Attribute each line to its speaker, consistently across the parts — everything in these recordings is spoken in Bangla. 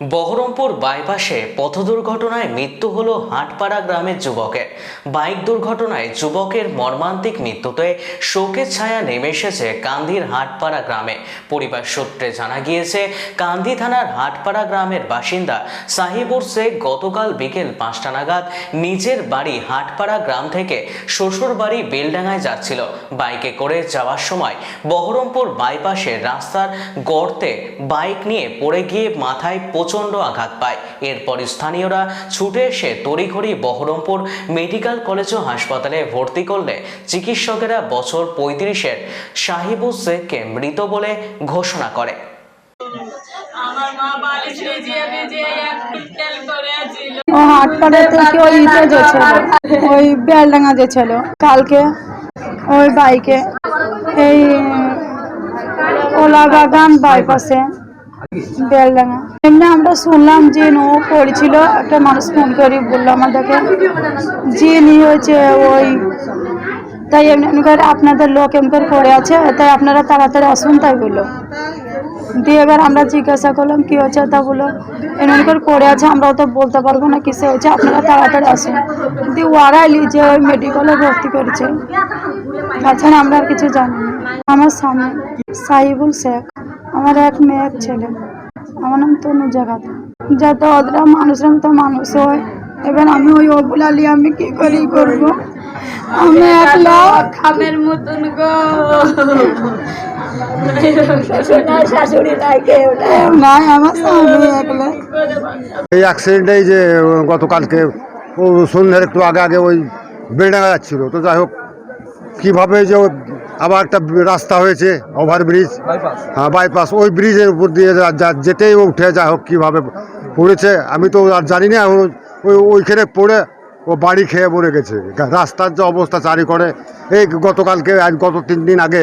Speaker 1: বহরমপুর বাইপাসে পথ দুর্ঘটনায় মৃত্যু হলো হাটপাড়া গ্রামের যুবকের। বাইক দুর্ঘটনায় যুবকের মর্মান্তিক মৃত্যুতে শোকের ছায়া নেমে এসেছে কান্দির হাটপাড়া গ্রামে। পরিবার সূত্রে জানা গিয়েছে, কান্দি থানার হাটপাড়া গ্রামের বাসিন্দা সাহিবুর শেখ গতকাল বিকেল পাঁচটা নাগাদ নিজের বাড়ি হাটপাড়া গ্রাম থেকে শ্বশুর বাড়ি বেলডাঙ্গায় যাচ্ছিল। বাইকে করে যাওয়ার সময় বহরমপুর বাইপাসের রাস্তার গর্তে বাইক নিয়ে পড়ে গিয়ে মাথায় প্রচণ্ড আঘাত পায়। এরপর স্থানীয়রা ছুটে এসে তড়িঘড়ি বহরমপুর মেডিকেল কলেজ ও হাসপাতালে ভর্তি করলে চিকিৎসকেরা বছর পঁয়ত্রিশের সাহিবুল শেখকে মৃত বলে ঘোষণা করে।
Speaker 2: আমার মা বালিশ ভিজিয়ে ভিজিয়ে একটু তেল
Speaker 3: ও হাটপাড়া থেকে ওই ইতে যেছিল ওই বেলডাঙ্গা যেছিল কালকে ওই বাইকে এই ওলা বাগান বাইপাসে আমরা শুনলাম যে ও পড়েছিল একটা মানুষ ফোন করে বলল আমাদেরকে যে হয়েছে ওই, তাই এমনি করে আপনাদের লোক এমনি করে পড়ে আছে, তাই আপনারা তাড়াতাড়ি আসুন, তাই বলল। দিয়ে এবার আমরা জিজ্ঞাসা করলাম, কি হয়েছে? তা বলল, এমন করে পড়ে আছে, আমরাও তো বলতে পারব না কিসে হয়েছে, আপনারা তাড়াতাড়ি আসুন। দিয়ে ওয়ারাইলি যে ওই মেডিকেলে ভর্তি করেছে। তাছাড়া আমরা আর কিছু জানি না। আমার স্বামী সাহিবুল শেখ। আমার এক মেয়ে এক ছেলে। আমার নাম তনুজা খাতুন যাতে ওদের মানুষের মতো মানুষ হয়। এবার আমি ওই ওগুলালি আমি কি করি করব? আমি একলা
Speaker 2: খামের মতন গো।
Speaker 4: এই অ্যাক্সিডেন্টে যে গতকালকে, ও সন্ধ্যার একটু আগে আগে ওই বেড়ে যাচ্ছিল। তো যাই হোক, কীভাবে যে আবার একটা রাস্তা হয়েছে ওভারব্রিজ হ্যাঁ বাইপাস ওই ব্রিজের উপর দিয়ে যা- যা- যেতেই ও উঠে যাই হোক কীভাবে পড়েছে আমি তো আর জানি না ওই ওইখানে পড়ে ও বাড়ি খেয়ে মরে গেছে। রাস্তার যে অবস্থা চারি করে এই গতকালকে আজ গত তিন দিন আগে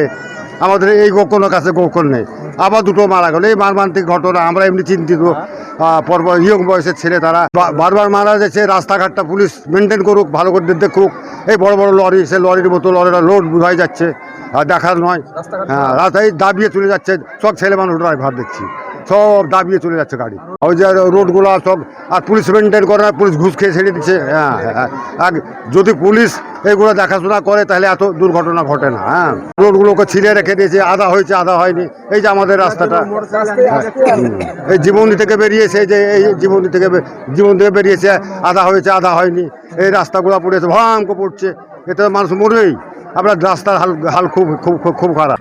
Speaker 4: আমাদের এই গোকনের কাছে গোকর্ণ নেই। আবার দুটো মারা গেল। এই মারমান্তিক ঘটনা আমরা এমনি চিন্তিত পর্ব ইয়ং বয়সের ছেলে তারা। বারবার মারা যাচ্ছে রাস্তাঘাটটা পুলিশ মেনটেন করুক ভালো করে দেখুক। এই বড় বড় লরি সে লরির মতো লরিটা লোড বোঝাই যাচ্ছে। আর দেখার নয়। হ্যাঁ রাস্তায় দাবিয়ে চলে যাচ্ছে। সব ছেলে মানুষ ড্রাইভার দেখছি সব দাবিয়ে চলে যাচ্ছে গাড়ি। ওই যে রোডগুলো সব, আর পুলিশ মেনটেন করে না, পুলিশ ঘুষ খেয়ে ছেড়ে দিচ্ছে। হ্যাঁ হ্যাঁ আর যদি পুলিশ এগুলো দেখাশোনা করে, তাহলে এত দুর্ঘটনা ঘটে না হ্যাঁ। রোডগুলোকে ছিঁড়ে রেখে দিয়েছে, আধা হয়েছে, আধা হয়নি। এই যে আমাদের রাস্তাটা হ্যাঁ। এই জীবনী থেকে বেরিয়েছে যে এই জীবনী থেকে জীবন থেকে বেরিয়েছে, আধা হয়েছে, আধা হয়নি। এই রাস্তাগুলো পড়েছে ভয়ঙ্কর পড়ছে। এতে মানুষ মরবেই। আপনার রাস্তার হাল হাল খুব, খুব- খুব খারাপ।